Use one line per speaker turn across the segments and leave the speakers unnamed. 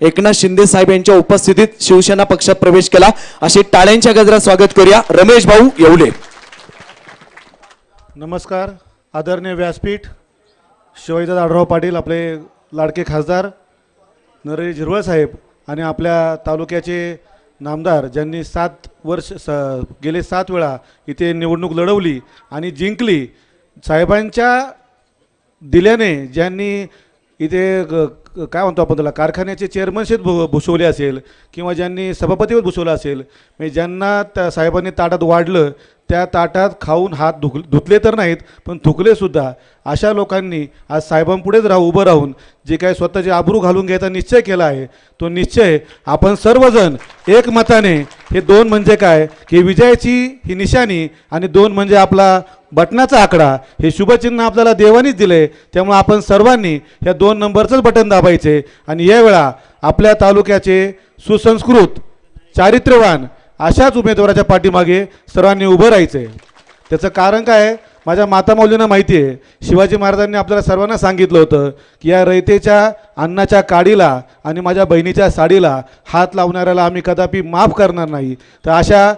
एकनाथ शिंदे साहेब यांच्या उपस्थितीत शिवसेना पक्षात प्रवेश केला. अशी टाळ्यांच्या गजरात स्वागत करूया. रमेश भाऊ येवले.
नमस्कार आदरणीय व्यासपीठ शिवाजीदादा आढराव पाटील आपले लाडके खासदार नरेश झिरवळ साहेब आणि आपल्या तालुक्याचे नामदार ज्यांनी सात वर्ष स गेले सात वेळा इथे निवडणूक लढवली आणि जिंकली साहेबांच्या दिल्याने ज्यांनी इथे ग- काय म्हणतो आपण त्याला? कारखान्याचे चेअरमनशिप भू भुसवले असेल किंवा ज्यांनी सभापतीवर भुसवलं असेल म्हणजे ज्यांना त्या साहेबांनी ताटात वाढलं त्या ताटात खाऊन हात धुक धुतले तर नाहीत पण थुकलेसुद्धा अशा लोकांनी आज साहेबांपुढेच राहू उभं राहून जे काही स्वतःचे आबरू घालून घ्यायचा निश्चय केला आहे तो निश्चय आपण सर्वजण एकमताने हे दोन म्हणजे काय? की विजयाची ही निशाणी आणि दोन म्हणजे आपला बटनाचा आकडा. हे शुभचिन्ह आपल्याला देवानीच दिले. त्यामुळे आपण सर्वांनी ह्या दोन नंबरचंच बटन दाबायचे. आणि यावेळा आपल्या तालुक्याचे सुसंस्कृत चारित्र्यवान अशाच उमेदवाराच्या पाठीमागे सर्वांनी उभं राहायचं त्याचं कारण काय? आहे माझ्या मातामौलींना माहिती आहे. शिवाजी महाराजांनी आपल्याला सर्वांना सांगितलं होतं की या रयतेच्या अन्नाच्या काडीला आणि माझ्या बहिणीच्या साडीला हात लावणाऱ्याला आम्ही कदापि माफ करणार नाही. तर अशा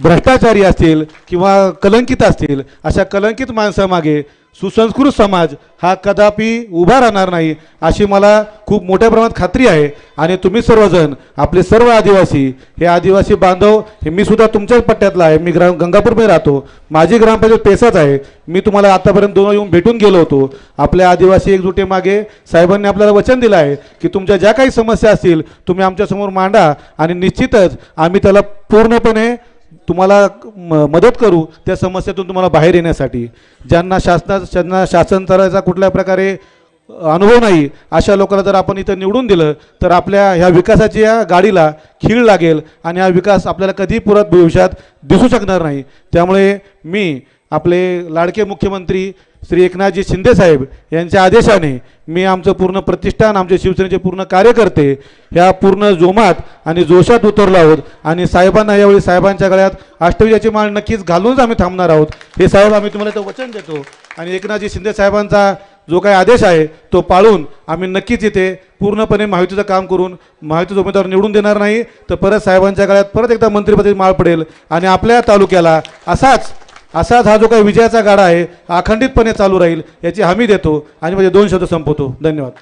भ्रष्टाचारी असतील किंवा कलंकित असतील अशा कलंकित माणसामागे सुसंस्कृत समाज हा कदापि उभा राहणार नाही अशी मला खूप मोठ्या प्रमाणात खात्री आहे. आणि तुम्ही सर्वजण आपले सर्व आदिवासी हे आदिवासी बांधव हे मी सुद्धा तुमच्याच पट्ट्यातला आहे. मी ग्राम गंगापूरमध्ये राहतो. माझी ग्रामपंचायत पेसाच आहे. मी तुम्हाला आतापर्यंत दोन येऊन भेटून गेलो होतो. आपल्या आदिवासी एकजुटीमागे साहेबांनी आपल्याला वचन दिलं आहे की तुमच्या ज्या काही समस्या असतील तुम्ही आमच्यासमोर मांडा. आणि निश्चितच आम्ही त्याला पूर्णपणे तुम्हाला म- मदत करू त्या समस्येतून तुम्हाला बाहेर येण्यासाठी. ज्यांना शासना ज्यांना शासनतराचा कुठल्या प्रकारे अनुभव नाही अशा लोकांना जर आपण इथं निवडून दिलं तर आपल्या ह्या विकासाच्या या गाडीला खीळ लागेल आणि हा विकास आपल्याला कधी पुरत भविष्यात दिसू शकणार नाही. त्यामुळे मी आपले लाडके मुख्यमंत्री श्री एकनाथजी शिंदे साहेब यांच्या आदेशाने मी आमचं पूर्ण प्रतिष्ठान आमचे शिवसेनेचे पूर्ण कार्यकर्ते ह्या पूर्ण जोमात आणि जोशात उतरलो आहोत आणि साहेबांना यावेळी साहेबांच्या गळ्यात अष्टविजाची माळ नक्कीच घालूनच आम्ही थांबणार आहोत. हे साहेब आम्ही तुम्हाला ते वचन देतो आणि एकनाथजी शिंदे साहेबांचा जो काही आदेश आहे तो पाळून आम्ही नक्कीच इथे पूर्णपणे महायुतीचं काम करून महायुतीचा उमेदवार निवडून देणार नाही. तर परत साहेबांच्या गळ्यात परत एकदा मंत्रिपदाची माळ पडेल आणि आपल्या तालुक्याला असाच असाच हा जो काही विजयाचा गाडा आहे अखंडितपणे चालू राहील याची हमी देतो आणि म्हणजे दोन शब्द संपवतो. धन्यवाद.